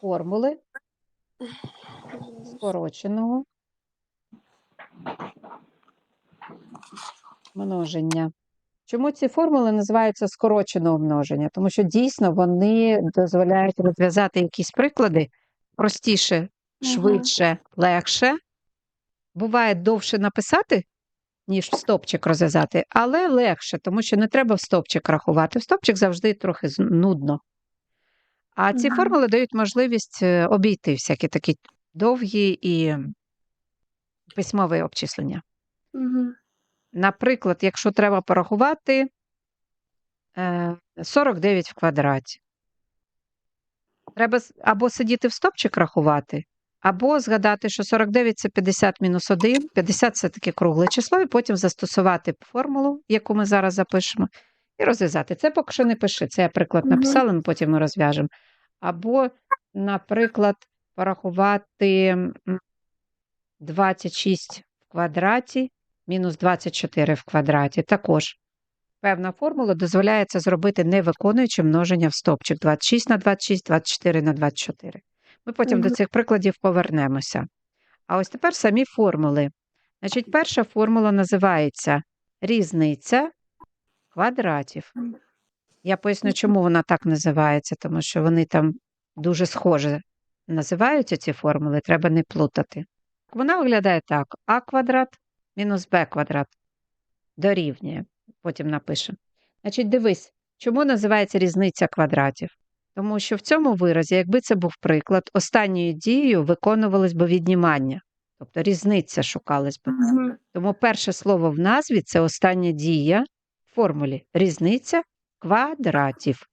формули скороченого множення. Чому ці формули називаються скороченого множення? Тому що дійсно вони дозволяють розв'язати якісь приклади простіше, швидше, легше. Буває довше написати, ніж в стопчик розв'язати, але легше, тому що не треба в стопчик рахувати. В стопчик завжди трохи нудно. А ці формули дають можливість е, обійти всякі такі довгі і письмові обчислення. Мгм. Наприклад, якщо треба порахувати е, 49 в квадраті, треба або сидіти в стопчик рахувати, або згадати, що 49 це 50 мінус 1, 50 це таке кругле число, і потім застосувати формулу, яку ми зараз запишемо, і розв'язати. Це поки що не пиши. Це я приклад написала, ми потім ми розв'яжемо. Або, наприклад, порахувати 26 в квадраті мінус 24 в квадраті. Також певна формула дозволяє це зробити, не виконуючи множення в стопчик 26 на 26, 24 на 24. Ми потім до цих прикладів повернемося. А ось тепер самі формули. Значить, перша формула називається різниця квадратів. Я поясню, чому вона так називається, тому що вони там дуже схоже називаються ці формули, треба не плутати. Вона виглядає так: а квадрат мінус б квадрат дорівнює. Потім напишемо. Значить, дивись, чому називається різниця квадратів? Тому що в цьому виразі, якби це був приклад, останньою дією виконувалось би віднімання, тобто різниця шукалась би. Тому перше слово в назві це остання дія в формулі різниця квадратів.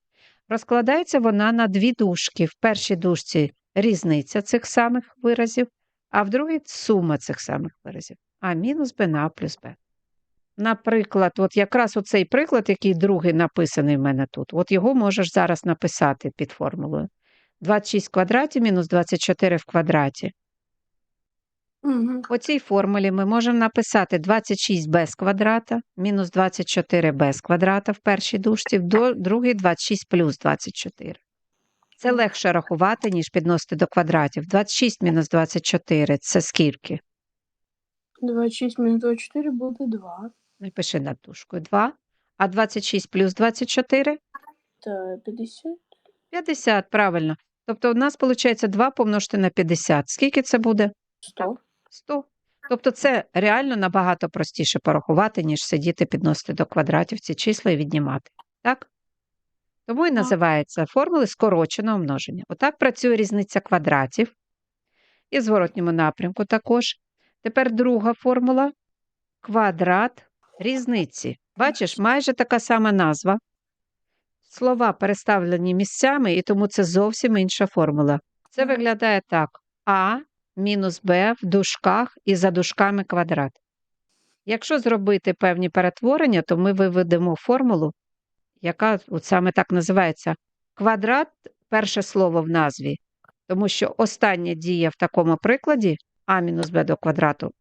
Розкладається вона на дві дужки. В першій дужці різниця цих самих виразів, а в другій сума цих самих виразів. А мінус b на плюс b. Наприклад, от якраз оцей приклад, який другий написаний в мене тут, от його можеш зараз написати під формулою. 26 в квадраті мінус 24 в квадраті. Мгм. По цій формулі ми можемо написати 26 без квадрата мінус 24 без квадрата в першій дужці, в другій 26 плюс 24. Це легше рахувати, ніж підносити до квадратів. 26 мінус 24 – це скільки? 26 мінус 24 буде 2. Напиши над дужкою 2. А 26 плюс 24 Та 50. – 50, правильно. Тобто у нас виходить 2 помножити на 50. Скільки це буде? 100. 100. Тобто це реально набагато простіше порахувати, ніж сидіти підносити до квадратів ці числа і віднімати. Так? Тому і називається формули скороченого множення. Отак працює різниця квадратів. І в зворотньому напрямку також. Тепер друга формула квадрат різниці. Бачиш, майже така сама назва. Слова переставлені місцями, і тому це зовсім інша формула. Це виглядає так: А мінус Б в дужках і за дужками квадрат. Якщо зробити певні перетворення, то ми виведемо формулу, яка от саме так називається. Квадрат перше слово в назві, тому що остання дія в такому прикладі а мінус b до квадрату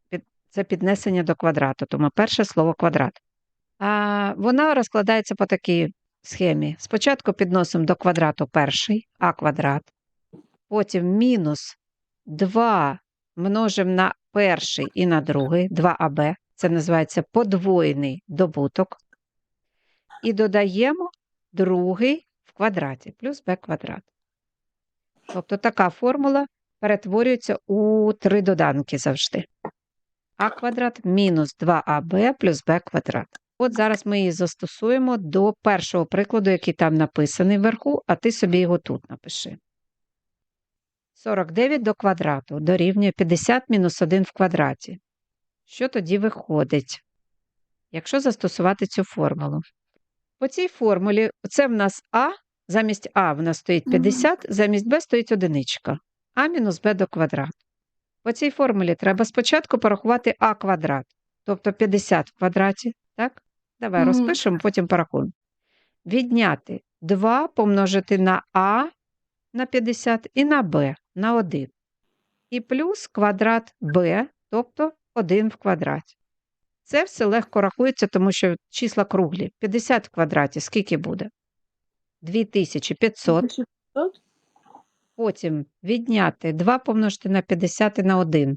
це піднесення до квадрату, тому перше слово квадрат. А вона розкладається по такій схемі. Спочатку підносимо до квадрату перший а квадрат, потім мінус 2 множимо на перший і на другий 2аб. Це називається подвоєний добуток. І додаємо другий в квадраті плюс b квадрат. Тобто така формула перетворюється у три доданки завжди. а квадрат мінус 2аб плюс b квадрат. От зараз ми її застосуємо до першого прикладу, який там написаний вверху, а ти собі його тут напиши. 49 до квадрату дорівнює 50 мінус 1 в квадраті. Що тоді виходить, якщо застосувати цю формулу? По цій формулі це в нас А, замість А в нас стоїть Мгм. 50, замість Б стоїть одиничка. А мінус Б до квадрату. По цій формулі треба спочатку порахувати А квадрат, тобто 50 в квадраті, так? Давай розпишемо, потім порахуємо. Відняти 2 помножити на А на 50 і на Б на 1. І плюс квадрат Б, тобто 1 в квадраті. Це все легко рахується, тому що числа круглі. 50 в квадраті скільки буде? 2500. 500. Потім відняти 2 помножити на 50 і на 1.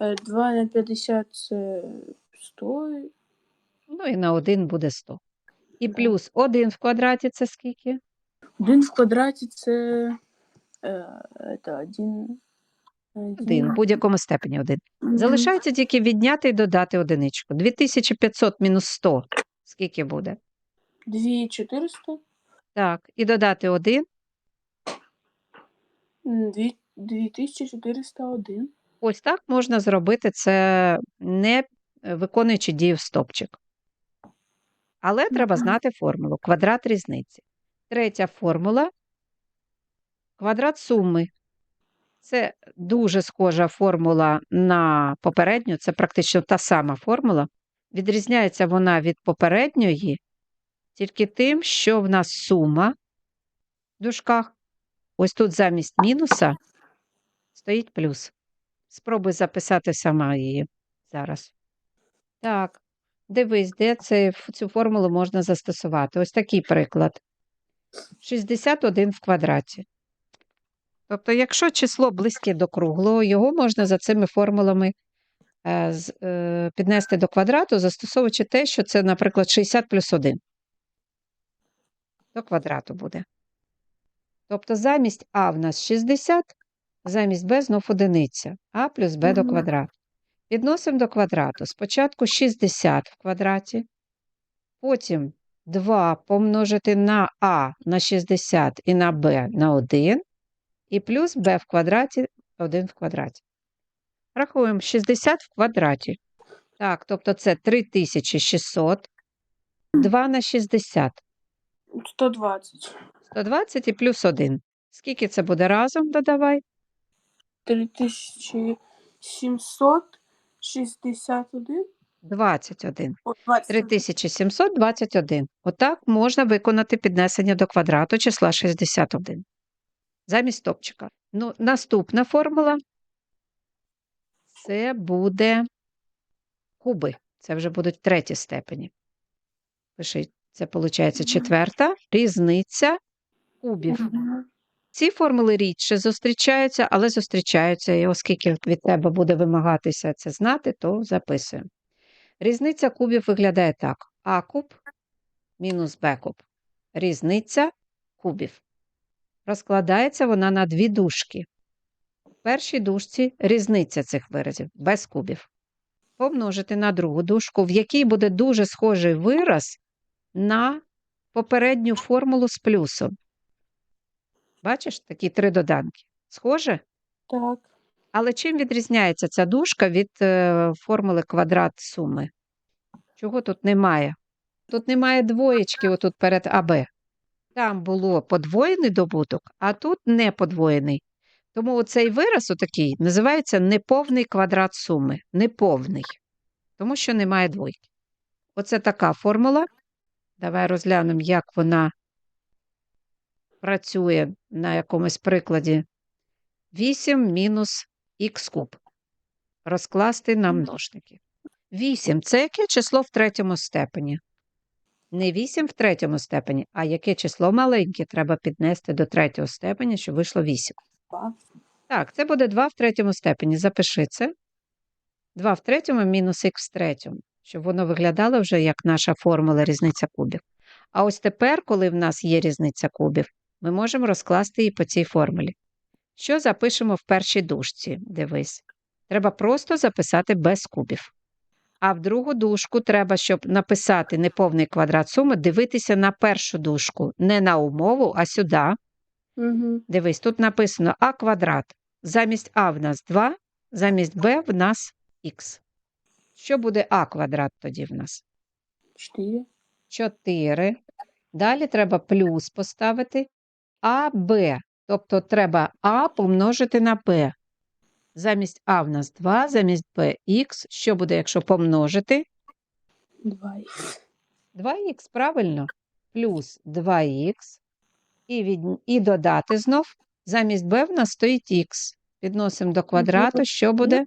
Е, 2 на 50 це 100. Ну і на 1 буде 100. І плюс 1 в квадраті це скільки? 1 в квадраті це, е, це 1. 1. В будь-якому степені 1. Залишається тільки відняти і додати одиничку. 2500 мінус 100. Скільки буде? 2400. Так, і додати 1. 2 2401. Ось так можна зробити це, не е, виконуючи дію стопчик. Але треба Мгм. знати формулу. Квадрат різниці. Третя формула квадрат суми. Це дуже схожа формула на попередню, це практично та сама формула. Відрізняється вона від попередньої тільки тим, що в нас сума в дужках. Ось тут замість мінуса стоїть плюс. Спробуй записати сама її зараз. Так, дивись, де це, цю формулу можна застосувати. Ось такий приклад. 61 в квадраті. Тобто, якщо число близьке до круглого, його можна за цими формулами е, е, піднести до квадрату, застосовуючи те, що це, наприклад, 60 плюс 1. До квадрату буде. Тобто замість А в нас 60, замість Б знов одиниця. А плюс Б до квадрату. Підносимо до квадрату. Спочатку 60 в квадраті, потім 2 помножити на А на 60 і на Б на 1, і плюс b в квадраті 1 в квадраті. Рахуємо 60 в квадраті. Так, тобто це 3600. 2 на 60. 120. 120 і плюс 1. Скільки це буде разом? Додавай. 3761. 21. 3721. Отак можна виконати піднесення до квадрату числа 61. Замість топчика. Ну, наступна формула це буде куби. Це вже будуть треті степені. Пиши, це виходить четверта різниця кубів. Ці формули рідше зустрічаються, але зустрічаються, і оскільки від тебе буде вимагатися це знати, то записуємо. Різниця кубів виглядає так: А куб мінус Б куб. Різниця кубів. Розкладається вона на дві дужки. В першій дужці різниця цих виразів без кубів. Помножити на другу дужку, в якій буде дуже схожий вираз на попередню формулу з плюсом. Бачиш, такі три доданки. Схоже? Так. Але чим відрізняється ця дужка від е, формули квадрат суми? Чого тут немає? Тут немає двоєчки отут перед АБ. Там було подвоєний добуток, а тут не подвоєний. Тому оцей вираз отакий називається неповний квадрат суми. Неповний. Тому що немає двойки. Оце така формула. Давай розглянемо, як вона працює на якомусь прикладі. 8 мінус х куб. Розкласти на множники. 8 – це яке число в третьому степені? Не 8 в третьому степені, а яке число маленьке треба піднести до третього степеня, щоб вийшло 8. Два. Так, це буде 2 в третьому степені. Запиши це. 2 в третьому мінус х в третьому, щоб воно виглядало вже як наша формула різниця кубів. А ось тепер, коли в нас є різниця кубів, ми можемо розкласти її по цій формулі. Що запишемо в першій дужці? Дивись. Треба просто записати без кубів. А в другу дужку треба, щоб написати неповний квадрат суми, дивитися на першу дужку, не на умову, а сюди. Угу. Дивись, тут написано а квадрат. Замість а в нас 2, замість б в нас х. Що буде а квадрат тоді в нас? 4. 4. Далі треба плюс поставити а, б. Тобто треба а помножити на b. Замість а в нас 2, замість b х. Що буде, якщо помножити? 2х. 2х, правильно? Плюс 2х. І, від... і додати знов. Замість b в нас стоїть х. Підносимо до квадрату. Що буде?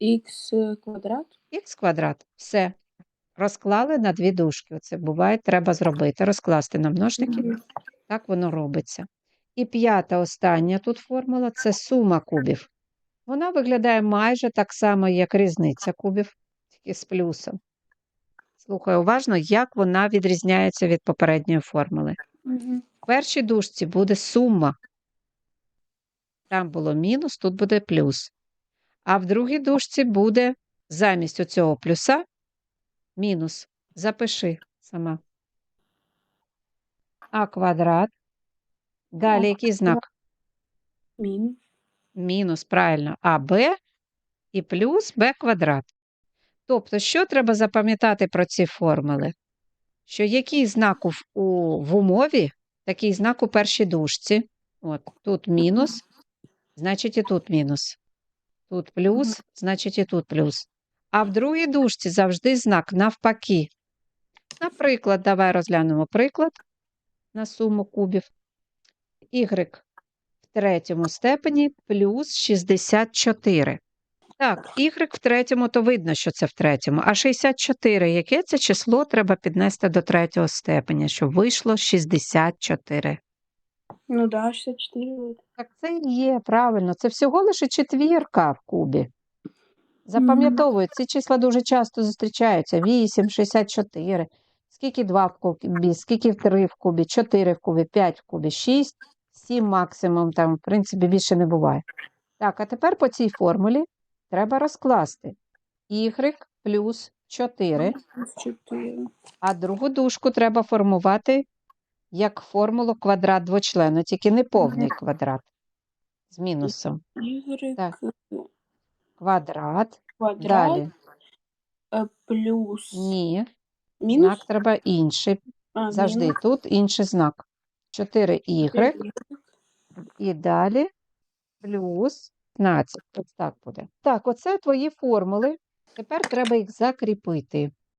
Х квадрат. х квадрат. Все. Розклали на дві дужки. Оце буває, треба зробити. Розкласти на множники. Так воно робиться. І п'ята остання тут формула це сума кубів. Вона виглядає майже так само, як різниця кубів, тільки з плюсом. Слухай уважно, як вона відрізняється від попередньої формули. Угу. В першій дужці буде сума. Там було мінус, тут буде плюс. А в другій дужці буде замість оцього плюса мінус. Запиши сама. А квадрат. Далі який знак? Мінус. Мінус, правильно, АБ і плюс Б квадрат. Тобто, що треба запам'ятати про ці формули? Що який знак у, в- у, в умові, такий знак у першій дужці. От, тут мінус, значить і тут мінус. Тут плюс, значить і тут плюс. А в другій дужці завжди знак навпаки. Наприклад, давай розглянемо приклад на суму кубів. Y третьому степені плюс 64. Так, y в третьому, то видно, що це в третьому. А 64, яке це число треба піднести до третього степеня, щоб вийшло 64. Ну да, 64. Так це і є, правильно. Це всього лише четвірка в кубі. Запам'ятовують, ці числа дуже часто зустрічаються. 8, 64. Скільки 2 в кубі, скільки 3 в кубі, 4 в кубі, 5 в кубі, 6, 7 максимум, там, в принципі, більше не буває. Так, а тепер по цій формулі треба розкласти y плюс 4, 4. а другу дужку треба формувати як формулу квадрат двочлена, тільки не повний квадрат з мінусом. Y Так. Квадрат. квадрат Далі. э, плюс Ні. минус. Знак треба інший. А, Завжди минус тут інший знак. 4y 4y. і далі плюс 15. Ось так буде. Так, оце твої формули. Тепер треба їх закріпити.